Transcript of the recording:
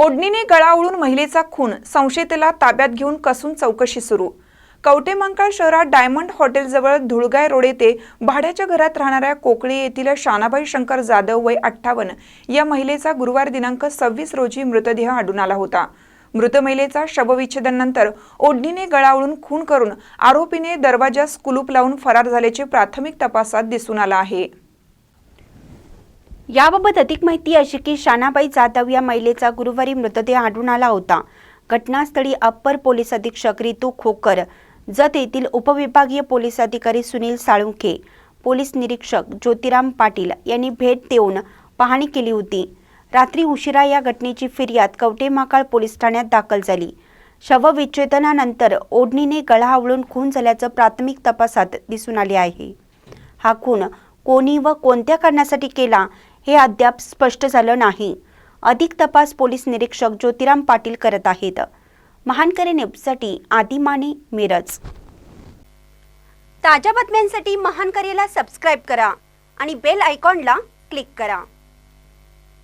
ओढणीने गळावळून महिलेचा खून संशयितेला ताब्यात घेऊन कसून चौकशी सुरू. कवटेमंकाळ शहरात डायमंड हॉटेलजवळ धुळगाय रोड येथे भाड्याच्या घरात राहणाऱ्या कोकळी येथील शानाबाई शंकर जाधव वय अठ्ठावन्न या महिलेचा गुरुवार दिनांक सव्वीस रोजी मृतदेह आढळून आला होता. मृत महिलेचा शवविच्छेदनानंतर ओढणीने गळावळून खून करून आरोपीने दरवाजास कुलूप लावून फरार झाल्याचे प्राथमिक तपासात दिसून आलं आहे. याबाबत अधिक माहिती अशी की शानाबाई जाधव या महिलेचा गुरुवारी मृतदेह आढळून आला होता. घटनास्थळी अप्पर पोलीस अधीक्षक रितू खोकर जत येथील उपविभागीय पोलीस अधिकारी सुनील साळुंखे पोलीस निरीक्षक ज्योतिराम पाटील यांनी भेट देऊन पाहणी केली होती. रात्री उशिरा या घटनेची फिर्याद कवटेमाकाळ पोलीस ठाण्यात दाखल झाली. शवविच्छेदनानंतर ओढणीने गळा आवळून खून झाल्याचं प्राथमिक तपासात दिसून आले आहे. हा खून कोणी व कोणत्या कारणासाठी केला हे अद्याप स्पष्ट झालं नाही. अधिक तपास पोलीस निरीक्षक ज्योतिराम पाटील करत आहेत. महानकरे नेपसाठी आदिमाने मिरज. ताज्या बातम्यांसाठी महानकरेला सबस्क्राईब करा आणि बेल आयकॉनला क्लिक करा.